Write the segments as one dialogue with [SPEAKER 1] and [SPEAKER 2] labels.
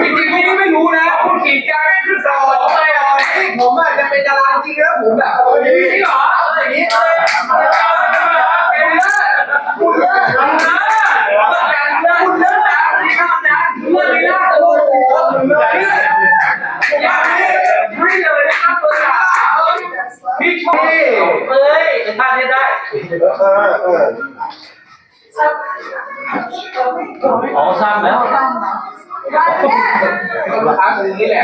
[SPEAKER 1] จริงไม่ได้ไม่รู้นะคุณกีดการไม่คือสอนเลยอะผมอาจจะเป็นดาราจริงแล้วผมแบบโอ้ยนี่เหรออย่างนี้เลยเป็นเลิศคุณเลิศคุณเลิศคุณเลิศนะนี่ครับนะเลิศนี่นะโอ้โหเลิศอย่าไม่เลยนะครับตัวสาวพี่ชอยเอ้ยท่านี้ได้อ๋อส ร้างแล้วราคาคืออย่างนี้แหละ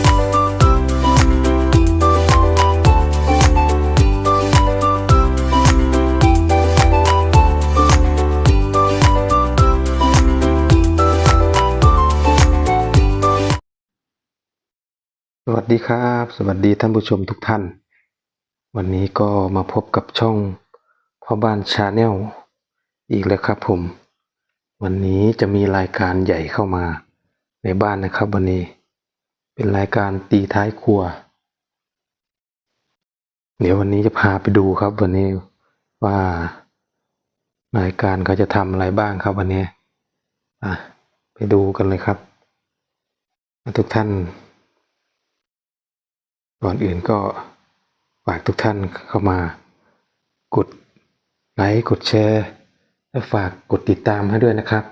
[SPEAKER 2] ส วัสดีครับ สวัสดีท่านผู้ชมทุกท่าน วันนี้ก็มาพบกับช่องพ่อบ้านชาแนลอีกแล้วครับผม วันนี้จะมีรายการใหญ่เข้ามาในบ้านนะครับ วันนี้ เป็นรายการตีท้ายครัว เดี๋ยววันนี้จะพาไปดูครับ วันนี้ว่ารายการเขาจะทำอะไรบ้างครับวันนี้อะไปดูกันเลยครับ ทุกท่าน ก่อนอื่นก็ฝากทุกท่านเข้ามากดไลค์กดแชร์และฝากกดติดตามให้ด้วยนะครับ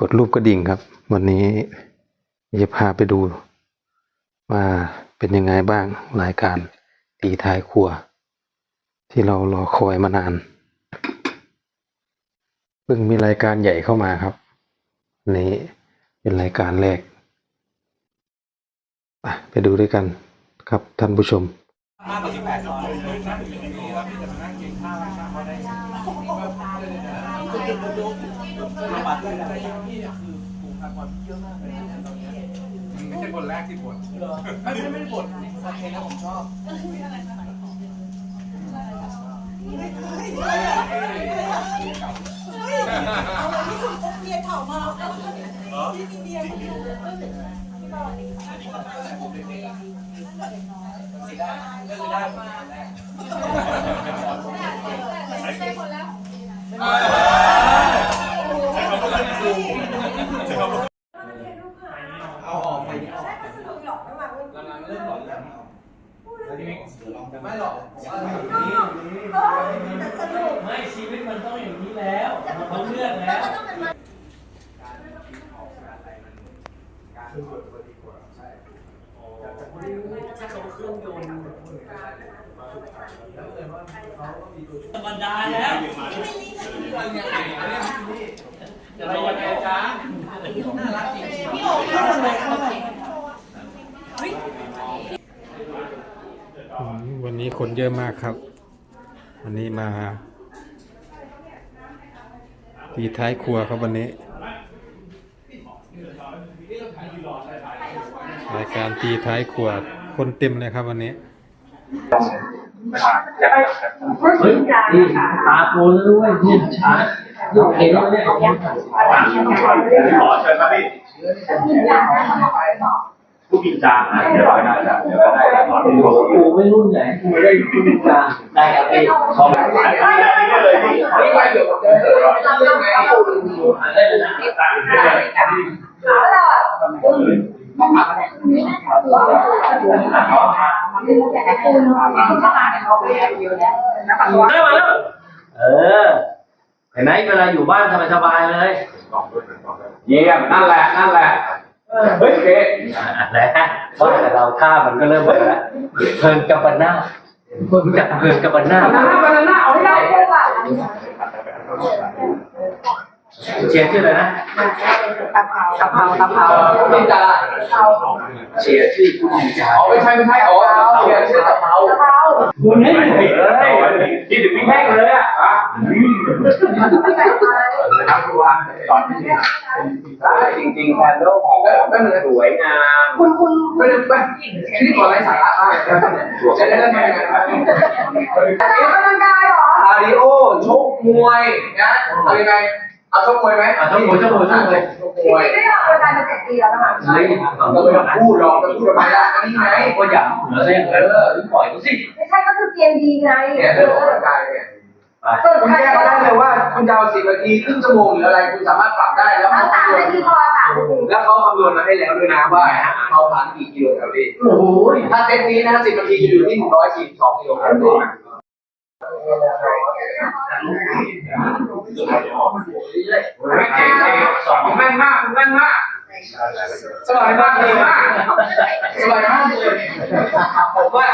[SPEAKER 2] กดรูปกระดิ่งครับ วันนี้จะพาไปดู ว่าเป็นยังไงบ้างรายการตีท้ายครัว ที่เรารอคอยมานานเพิ่งมีรายการใหญ่เข้ามาครับอันนี้เป็นรายการแรกไปดูด้วยกัน ครับท่านผู้ชม
[SPEAKER 3] ไม่ใช่คนแรกที่บ่น
[SPEAKER 1] ไม่ไม่ไม่บ่นโอเคนะผมชอบ
[SPEAKER 4] เรียนเข่ามาที่อินเดีย เขาอยู่ได้หมดแล้ว
[SPEAKER 1] เอาออกไป
[SPEAKER 4] ใช่ก็สนุกหรอกไม่มาเว้ย
[SPEAKER 1] กำลังเริ่มหลอนแล้วไม่หรอกผมว่า
[SPEAKER 4] เออแต่สนุก
[SPEAKER 5] ไม่ชีวิตมันต้องอย่างนี้แล้วมันต้องเลือก
[SPEAKER 4] แล้
[SPEAKER 5] วว
[SPEAKER 4] ก็ต้องเป็นมัน
[SPEAKER 5] ธร รมดาแล้ว
[SPEAKER 1] มันยังไงเนี่ยพี่
[SPEAKER 5] จะรอไงจ้า
[SPEAKER 1] น่ารักจริง
[SPEAKER 4] พี่โอ๋เข้าเลยเข้าเลย
[SPEAKER 2] อืมวันนี้คนเยอะมากครับ วันนี้มาตีท้ายครัวครับวันนี้ ราย การตีท้ายครัวคนเต็มเลยครับวันนี้
[SPEAKER 5] ตาโกนแล้วด้วยเนี่ยช้าโอเคแล้วเนี่ย
[SPEAKER 3] ขอเชิญครับพี่ผู้บินจางนเดี๋ยวได้ได้เดี๋ยวได้ได้ตอนนี้
[SPEAKER 5] กูไม่รุ่นใหญ่กูไม่ได้กูเป็นกลางได้ครับพี่ขอ
[SPEAKER 3] อันนี้ได้เลยพี่
[SPEAKER 1] นี่ไปเดี๋ยวผมจะเออเราเรื่องไง
[SPEAKER 5] ได้เลยนะ
[SPEAKER 3] ต่างได้เลย
[SPEAKER 4] เอาละ
[SPEAKER 5] ได้มาแล้วเออ เห็นไหมเวลาอยู่บ้านสบายๆเลย
[SPEAKER 1] เยี่ยมนั่นแหละนั่นแหละเฮ้ยเก๋
[SPEAKER 5] อะไรฮะว่าแต่เราท่ามันก็เริ่มมาแล้วเพลินกับบรรณารู้จักเพลินกับบรรณา
[SPEAKER 1] บานาน่าบานาน่าเอาให้ได้
[SPEAKER 5] เชียร์ชื่ออะไรนะ
[SPEAKER 4] กะเพรากะเพรากะเพรา
[SPEAKER 1] นี่จ้
[SPEAKER 5] เชียร์ชื่อคุณดีจ้า
[SPEAKER 1] อ๋อไม่ใช่ไม่ใช่อ๋อเชียร์ชื่อกะเพรากะ
[SPEAKER 4] เพรา
[SPEAKER 5] คุณนี่ไม่ผิดเลย
[SPEAKER 3] คิดถึงพี่
[SPEAKER 1] แม่งเลยอะอะครับคือว่าตอนที่ได้จริงๆแคนโดของก็มันสวยงาม
[SPEAKER 4] คุณคุณ
[SPEAKER 1] ไม่ได้ไม่ที่ก่อนไรสาระมากจะได้เล่นยังไงนะ
[SPEAKER 4] ออกกำลังกายเหรอ
[SPEAKER 1] คาร์ดิโอชกมวยนะอะไรไง เอาชกมวยไหม
[SPEAKER 5] อะชกมวยชกมวยชกมวย
[SPEAKER 1] ชกมวย
[SPEAKER 4] ไม่ได้ออกรายการมาเจ็ดปีแล้วนะคะ
[SPEAKER 5] เฮ้ย
[SPEAKER 1] เราไม่ต้องพูดหรอกจะพูดทำไมล่ะอันนี้ไง
[SPEAKER 5] ก็อยากเหลือเลยเออปล่อยเขาสิ
[SPEAKER 4] ไม่ใช่ก็คือเกมดีไง
[SPEAKER 1] เนี่ยเรื่องของร่างกายเนี่ย
[SPEAKER 4] เปิด
[SPEAKER 1] คุณ
[SPEAKER 4] ใคร
[SPEAKER 1] แก้ก็ได้เลยว่าคุณจะเอาสิบนาทีครึ่งชั่วโมงหรืออะไรคุณสามารถปรับได้แล้ว
[SPEAKER 4] เอาสามนาทีพอสามนาที
[SPEAKER 1] แล้วเขาคำนวณมาให้แล้วด้วยนะว่าเขาผ่านกี่กิโลแคลอรี่
[SPEAKER 5] โอ้โห
[SPEAKER 1] ถ้าเซตนี้นะสิบนาทีจะอยู่ที่หนึ่งร้อยสี่สิบสองกิโลแคลอรี่
[SPEAKER 5] สอง
[SPEAKER 1] แม่นมากแม่นมากสบายมากเลยมากสบายมากเลยผมว่า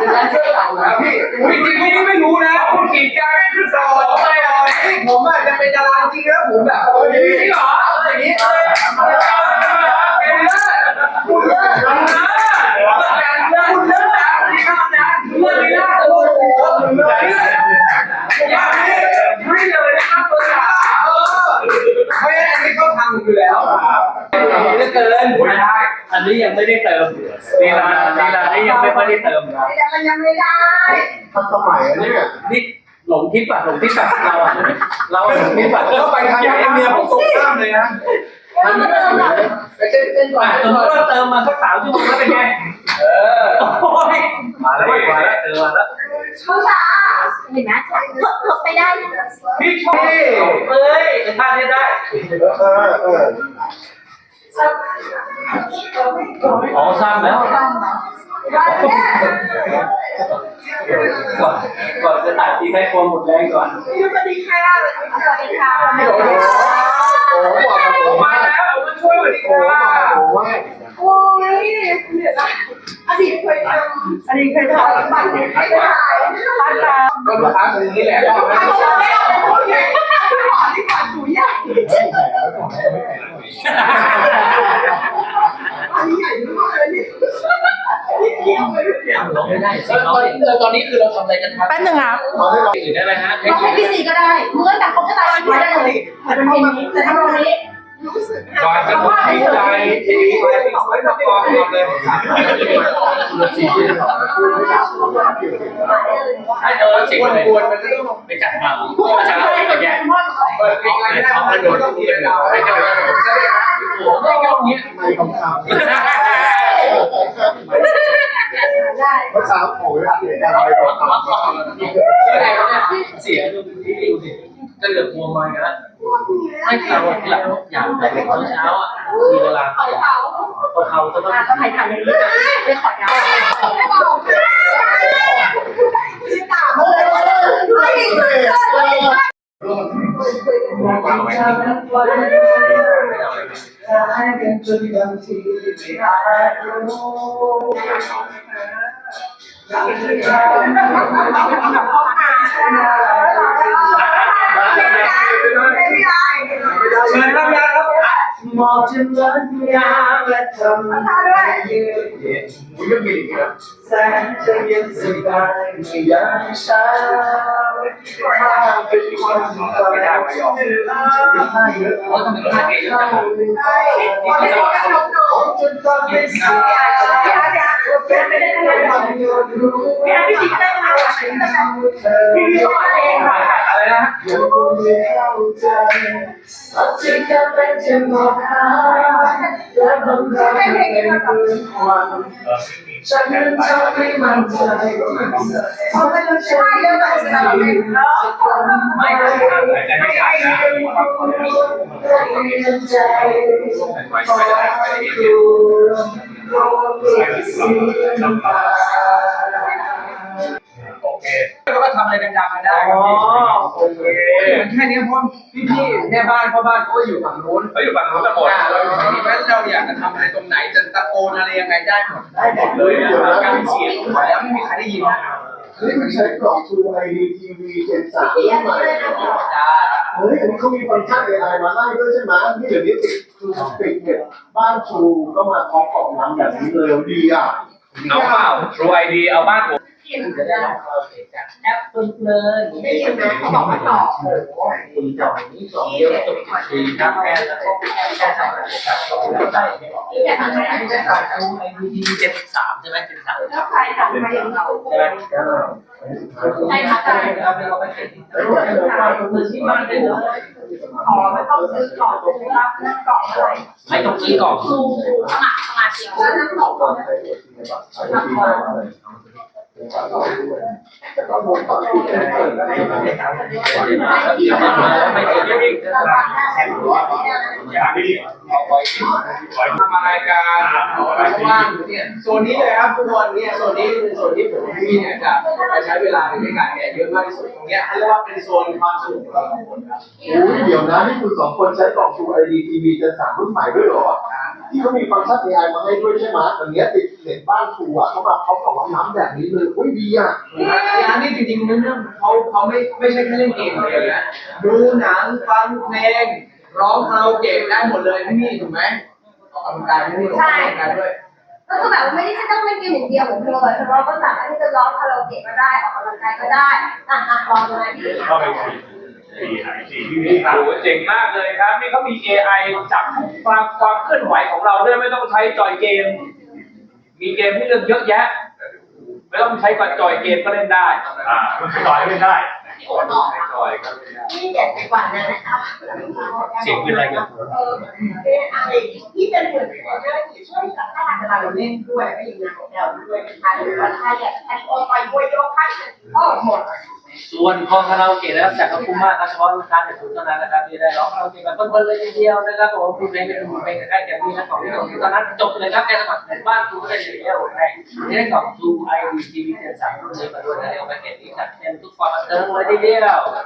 [SPEAKER 1] จะใช้เสื้อเต่าแล้วพี่จริงๆไม่ไม่รู้นะคุณกีดการไม่คือสอนเลยผมอาจจะเป็นดาราจริงแล้วผมแบบจริงเหรออย่างนี้เลยเป็นเลิศคุณเลิศคุณเลิศคุณเลิศนะที่ข้าวนะเลิศไม่ได้โอ้โหอย่ไม่เลยนะครับเบอร์สามเออไม่อันนี้เขาทำอยู่แล้วเหลือเกินไม่ได้
[SPEAKER 5] อันนี้ยังไม่ได้เติมลีลาลีลานี่ยังไม่ค่อยได้เติมนะ
[SPEAKER 4] แต่มันยังไม่ได้
[SPEAKER 6] ทันสมัยอันนี้เนี่ย
[SPEAKER 5] นี่หลงทิศป่ะหลงทิศป่ะเราอะเราหลงทิศป่ะ
[SPEAKER 1] แล้วไปทางนี้เมียผมตกข้ามเลยนะ
[SPEAKER 4] เรามาเริ่มก่อน
[SPEAKER 1] ไปเต้นเต้นก่อน
[SPEAKER 5] สมมติว่าเติมมาสักสามชั่วโมงแล้วเป็นไง
[SPEAKER 1] เออ
[SPEAKER 5] โอ้ยมาแล้วมาแล้วเจอมาแล้ว
[SPEAKER 4] ผู้ชา เห็นไหมหลบไปได้
[SPEAKER 1] พี่ชอบ
[SPEAKER 5] เอ้ยท่านี้ได้
[SPEAKER 6] เออเออ
[SPEAKER 5] อ๋อซ้ำแล้วก่อนก่อนจะตัดทีให้ควรหมดแรงก่อน
[SPEAKER 4] สวัสดีค่ะสวัสดีค่ะ
[SPEAKER 1] โอ้โหบอกมามาแล้วมาช่วยมาดีก
[SPEAKER 6] โอ้
[SPEAKER 1] ว่า
[SPEAKER 6] โหว่า
[SPEAKER 4] โอ้ยอ ดีตเคยทำอดีตเคยทำบัตรเคยถ่ายบัตรตา
[SPEAKER 1] ก็ลูกค้าคนนี้แหละ
[SPEAKER 4] ไม่เอาไปพูดเลยขอดีกว่าถูใหญ่อันนี้ใหญ่มากเลยนี่
[SPEAKER 5] ไม่ได้สิ
[SPEAKER 1] ตอนนี้ตอนนี้คือเราทำอะไรกันครับ
[SPEAKER 4] แป๊บนึงครับ
[SPEAKER 6] ตอนที่เรา
[SPEAKER 5] อื่นได้ไหมฮะ
[SPEAKER 4] เราให้พี่สีก็ได้เมื่อแต่เขาจะตายไม่ได้เลยแต่เป็นเพลงนี้แต่ถ้าเรานี้
[SPEAKER 1] ก่อนจะพูดดีใจทีนี้ไปติดไว้กับกองกอนเลย
[SPEAKER 5] ให้เธอสิบ
[SPEAKER 1] กวน
[SPEAKER 5] เลย
[SPEAKER 1] กวนมันจะต้อง
[SPEAKER 5] ไปจัดมาอาจารย์แยก
[SPEAKER 1] เปิดเพลงอะไรไม่ได้มันต้องมีดาวให้เจ้าใช่ไหมครับ
[SPEAKER 5] โอ้ไม่ยอมเนี้ย
[SPEAKER 6] ไม่คำถาม
[SPEAKER 4] ได้
[SPEAKER 6] ภาษาโอ้ยเสียการไปก่อน
[SPEAKER 1] แสดงว่าเนี่ย
[SPEAKER 5] เสียดูที่ดูสิจะเหลือพวงมากันแล้วไม่เราหลัยากแต่ตอนเช้าอะ มีเวลาเข้าเขาเขาจะต้อง
[SPEAKER 4] ต้องให้ทันอย่างนี้ไปขอยาตาเลยไม่ เชิ
[SPEAKER 1] ญรับยาครับ
[SPEAKER 5] มอบจำนวนยามและทำ
[SPEAKER 4] ตาด้ย
[SPEAKER 6] อุ้ยยังมีอีกน
[SPEAKER 5] แสนจะเย็นสบายในยามเช้าถ้าเป็นวันที่เราไม่ได้ไม่ยอมเขาทำเป็นท่าเกย์เย
[SPEAKER 4] ไม่ได้ขนมหนู
[SPEAKER 5] จะทำให้เสีย
[SPEAKER 4] ไม่ได้ทำอะไรไม่ได้พี่สีก็ได้ทำอะไรพี่สีก็เองค่ะ
[SPEAKER 1] อะไรนะ
[SPEAKER 5] ยังคงไม่เข้าใจสัจจะแค่เป็นเช่นบอกหาและบางครั้งเป็นความฉันนั้นทำให้มันใจ
[SPEAKER 4] เพราะมันใช่เยอะแบบเราไม่
[SPEAKER 5] ไม่ได้ไม่ได้ใจขอให้ดูร วมสีน้ำตา
[SPEAKER 1] เราก็ทำอะไรดังๆกันได้
[SPEAKER 5] อ๋อโอเค
[SPEAKER 1] แค่นี้เพราะพี่ๆแม่บ้านพ่อบ้านเขาอยู่ฝั่งนู้นเขาอยู่ฝั่งนู้นกันหมดเราอยู่ฝั่งนี้เพราะฉะนั้นเราอยากจะทำอะไรตรงไหนจะตะโกนอะไรยังไงได้หมด
[SPEAKER 5] ได้หมดเลยนะการเสียง
[SPEAKER 1] แล้วไม่มีใครได้ยินนะ
[SPEAKER 6] เฮ้ยมันใช้กล่องทูไอดีทีวีเจ็ดสามใหม่
[SPEAKER 1] จ้า
[SPEAKER 6] เฮ้ยอันนี้เขามีฟังก์ชันอะไรมาไล่ด้วยใช่ไหมนี่เดี๋ยวนี้ติดคือติดเนี่ยบ้านชูก็มาพร้อมกล่องน้ำแบบนี้เลยดีอะ
[SPEAKER 3] เอาเปล่า True ID เอาบ้านผม
[SPEAKER 4] ที่มันจะได้
[SPEAKER 5] บอกเราเสร็จ
[SPEAKER 4] แอปเพลินๆได้ยินไหมเขาบอกว่าต่อโอ้โห
[SPEAKER 1] คุณจองนี่สองเดียวจบสี่ครับแค่แล้วก็แค่ใส่ครับสองใส่
[SPEAKER 4] ที่จะทำให้
[SPEAKER 1] อันนี้จะใส่เอาไอ้ดีเจ็ดสามใช่ไหมเจ็ดสาม
[SPEAKER 4] ถ้าใครทำให้เรา
[SPEAKER 1] ใช่ไหม
[SPEAKER 4] ใช่ค่ะ
[SPEAKER 1] ใช่ครับเราไปเก็บมือที่มันได้เลย
[SPEAKER 4] ขอไม่ต้องซื้อกล่องซื้อรับนั่นกล่องอะไร
[SPEAKER 1] ไม่ต้องซื้อกล่อง
[SPEAKER 4] ซูสมัครสมาชิกแล้วนั่นกล่อง
[SPEAKER 1] ไม่เก็บไม่ได้ทำรายการว่างเนี่ยโซนนี้เลยครับทุกคนเนี่ยโซนนี้เป็นโซนที่ผมพี่เนี่ยจะไปใช้เวลาในการเนี่ยเยอะมากที่สุดตรงเนี้ยเรียกว่าเป็นโซนความสนุกของเราสองคนครับ
[SPEAKER 6] โอ้ยเดี๋ยวนะนี่คุณสองคนใช้กล่องทูไอดีทีวีจะสามรุ่นใหม่ด้วยเหรอ ที่เขามีฟังก์ชัน AI มาให้ด้วยใช่ไหมอันเนี้ยติดเน็ตบ้านทูอะเขามาเขาบอกว่าน้ำแบบนี้เลยอุ้ยดีอะ
[SPEAKER 1] ร้านนี้จริงๆเนื้อเขาเขาไม่ไม่ใช่แค่เล่นเกมอย่างเดียวนะดูหนังฟังเพลงร้องคาราโอเกะได้หมดเลยที่นี่ถูกไหมออกกำลังกายที่นี่ออกกำลังกายด้วย
[SPEAKER 7] ก็คือแบบไม่ได้ต้องเล่นเกมอย่างเดียวเหมือนเธอเลยเราก็สามารถที่จะร้องคาราโอเกะก็ได้ออกกำลังกายก็ได้อะอะลองดูนะพี่
[SPEAKER 3] เข้าไป สี่หายสี่ที่นี่ครับ
[SPEAKER 8] โอ้โหเจ๋งมากเลยครับ นี่เขามี AI จับความความเคลื่อนไหวของเราด้วยไม่ต้องใช้จอยเกม มีเกมให้เลือกเยอะแยะ ไม่ต้องใช้กับจอยเกมก็เล่นได้
[SPEAKER 3] อ่ามันจอยไม่ได้
[SPEAKER 8] จอ ยครับ
[SPEAKER 4] ที่เด็ดไปกว่านั้นนะครับ
[SPEAKER 8] เสียงเป็นอะไรกัน
[SPEAKER 4] เออเป็นอะไรที่เป็นเหมือนคนที่ช่วยสัมภาษณ์เราเล่นด้วยไม่อย่างนั้นเราด้วยนะคะหรือว่าถ้าอยากแอดโอนไปด้วยยกให้ก็หมด
[SPEAKER 8] ส่วนคอคาราโอเกะนะครับจากกระพุ่มมากครับเฉพาะลูกค้าในศูนย์เท่านั้นนะครับที่ได้ร้องคาราโอเกะแบบเพลินๆเลยทีเดียวนะครับผมคุณเพลงเป็นคุณเพลงแต่แค่มีนะของที่ตรงนี้ตอนนั้นจบเลยครับแค่สมัครในบ้านคุณก็ได้เลยแค่โอนให้ได้กล่องซูไอดีทีวีเจ็ดสามรุ่นนี้มาด้วยนะเดี๋ยวแพ็กเกจนี้จัดเต็มทุกความบันเทิงเลยทีเดียว
[SPEAKER 4] โอ้โห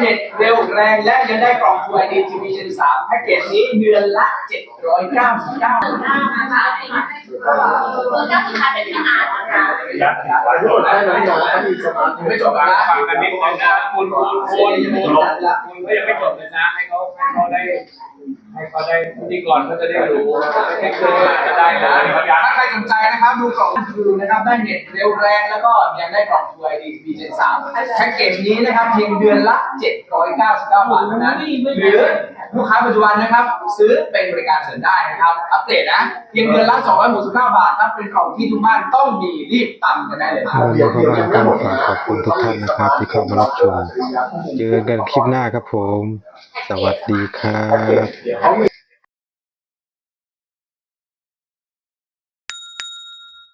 [SPEAKER 1] เน็ตเร็วแรงและยังได้กล่อง True ID TV Gen 3แพ็กเกจนี้เดือนละ 799
[SPEAKER 4] หน้านะคะเออเจ้าคุณชายเป็นทหารนะคะ
[SPEAKER 3] ยัดไว้
[SPEAKER 6] ทุกคนได้ไหมนะเขามีสมาร์ท
[SPEAKER 1] ไม่จบนะ
[SPEAKER 8] ฟังกันนิดนึงนะคุณคุณคุณคุณก็ยังไม่จบเลยนะให้เขาให้เขาได้ ให้เขาได้พิธีกรเขาจะได้รู้ให้เคยจะได้นะ
[SPEAKER 1] ถ้าใครสนใจนะครับดูกล่องคือนะครับได้เน็ตเร็วแรงแล้วก็ยังได้กล่อง True ID TV Gen 3แพ็กเกจนี้นะครับเพียงเดือนละ 799 บาทเท่านั้นหรือ ลูกค้าปัจจุบันนะครับ ซื้อเป็นบริการเสริมได้นะครับ อัปเดตนะเพียงเดือนละ269 บาทครับเป็นกล่องที่ทุกบ้านต้องมีรีบตั้งกันได้เลยครับ
[SPEAKER 2] แล้วก็ว่าการฝากขอบคุณทุกท่านนะครับที่เข้ามารับชม เจอกันคลิปหน้าครับผม สวัสดีครับ
[SPEAKER 6] เดี๋ยวเขามี